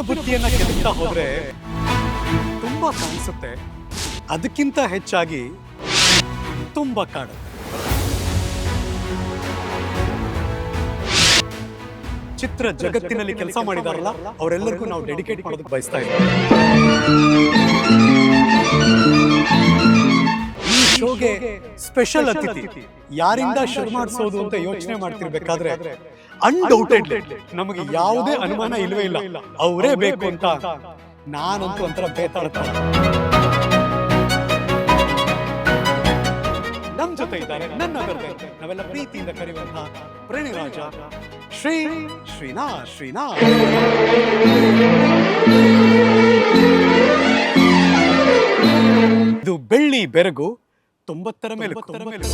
ಬುತ್ತಿಯನ್ನ ಕೆದಕ್ತಾ ಹೋದ್ರೆ ತುಂಬಾ ಕಾಣಿಸುತ್ತೆ. ಅದಕ್ಕಿಂತ ಹೆಚ್ಚಾಗಿ ತುಂಬಾ ಕಾಡುತ್ತೆ ಚಿತ್ರ ಜಗತ್ತಿನಲ್ಲಿ ಕೆಲಸ ಮಾಡಿದಾರಲ್ಲ ಅವರೆಲ್ಲರಿಗೂ ನಾವು ಡೆಡಿಕೇಟ್ ಮಾಡೋದಕ್ಕೆ ಬಯಸ್ತಾ ಇದ್ದೀವಿ. ಶೋಗೆ ಸ್ಪೆಷಲ್ ಅತಿಥಿ. ಯಾರಿಂದ ಶುರು ಮಾಡಿಸೋದು ಅಂತ ಯೋಚನೆ ಮಾಡ್ತಿರ್ಬೇಕಾದ್ರೆ ಅನ್ಡೌಟೆಡ್ ನಮಗೆ ಯಾವುದೇ ಅನುಮಾನ ಇಲ್ವೇ ಇಲ್ಲ. ಅವರೇ ಬೇಕು ಅಂತ ನಾನಂತೂ ಒಂಥರ ಬೇತಾಡ್ತಾ ನಮ್ ಜೊತೆ ಇದ್ದಾರೆ ನನ್ನ ಬರ್ದೆ ನಾವೆಲ್ಲ ಪ್ರೀತಿಯಿಂದ ಕರೆಯುವಂತಹ ಪ್ರೇಣಿರಾಜ ಶ್ರೀ ಶ್ರೀನಾ ಶ್ರೀನಾ. ಇದು ಬೆಳ್ಳಿ ಬೆರಗು. ತೊಂಬತ್ತರ ಮೇಲೆ ತೊಂಬತ್ತರ ಮೇಲೆ